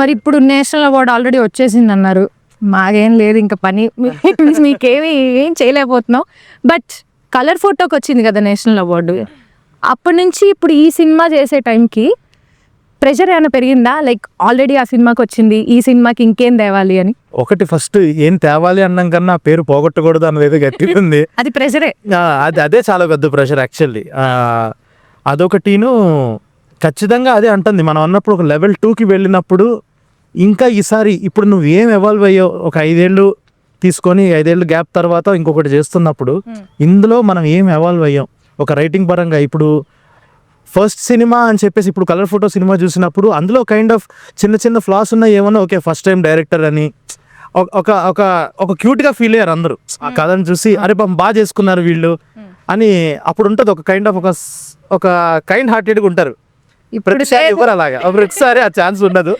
మరి ఇప్పుడు national award already వచ్చేసింది అన్నారు మాకేం లేదు ఇంకా పని మీకేమి ఏం చేయలేకపోతున్నాం. బట్ కలర్ ఫోటోకి వచ్చింది కదా నేషనల్ అవార్డు. అప్పటి నుంచి ఇప్పుడు ఈ సినిమా చేసే టైంకి ప్రెషర్ ఏమైనా పెరిగిందా? లైక్ ఆల్రెడీ ఆ సినిమాకి వచ్చింది ఈ సినిమాకి ఇంకేం తేవాలి అని? ఒకటి ఫస్ట్ ఏం తేవాలి అన్నం కన్నా పేరు పోగొట్టకూడదు అన్నది గట్టిగా ఉంది. అది ప్రెషరే. అది అదే చాలా పెద్ద ప్రెషర్ యాక్చువల్లీ. అదొకటిను ఖచ్చితంగా అదే అంటుంది. మనం అన్నప్పుడు ఒక లెవెల్ టూకి వెళ్ళినప్పుడు ఇంకా ఈసారి ఇప్పుడు నువ్వు ఏం ఎవాల్వ్ అయ్యో ఒక ఐదేళ్ళు తీసుకొని ఐదేళ్ళు గ్యాప్ తర్వాత ఇంకొకటి చేస్తున్నప్పుడు ఇందులో మనం ఏం ఎవాల్వ్ అయ్యాం? ఒక రైటింగ్ పరంగా ఇప్పుడు ఫస్ట్ సినిమా అని చెప్పేసి ఇప్పుడు కలర్ ఫోటో సినిమా చూసినప్పుడు అందులో కైండ్ ఆఫ్ చిన్న చిన్న ఫ్లాస్ ఉన్నాయి ఏమన్నా? ఓకే ఫస్ట్ టైం డైరెక్టర్ అని. ఒక- ఒక ఒక ఒక క్యూట్గా ఫీల్ అయ్యారు అందరూ. ఆ కథను చూసి అరే పాపం బాగా చేసుకున్నారు వీళ్ళు. అని అప్పుడు ఉంటుంది ఒక కైండ్ ఆఫ్ ఒక ఒక కైండ్ హార్టెడ్గా ఉంటారు. ప్రతిసారి ఎవరు అలాగా. ప్రతిసారి ఆ ఛాన్స్ ఉండదు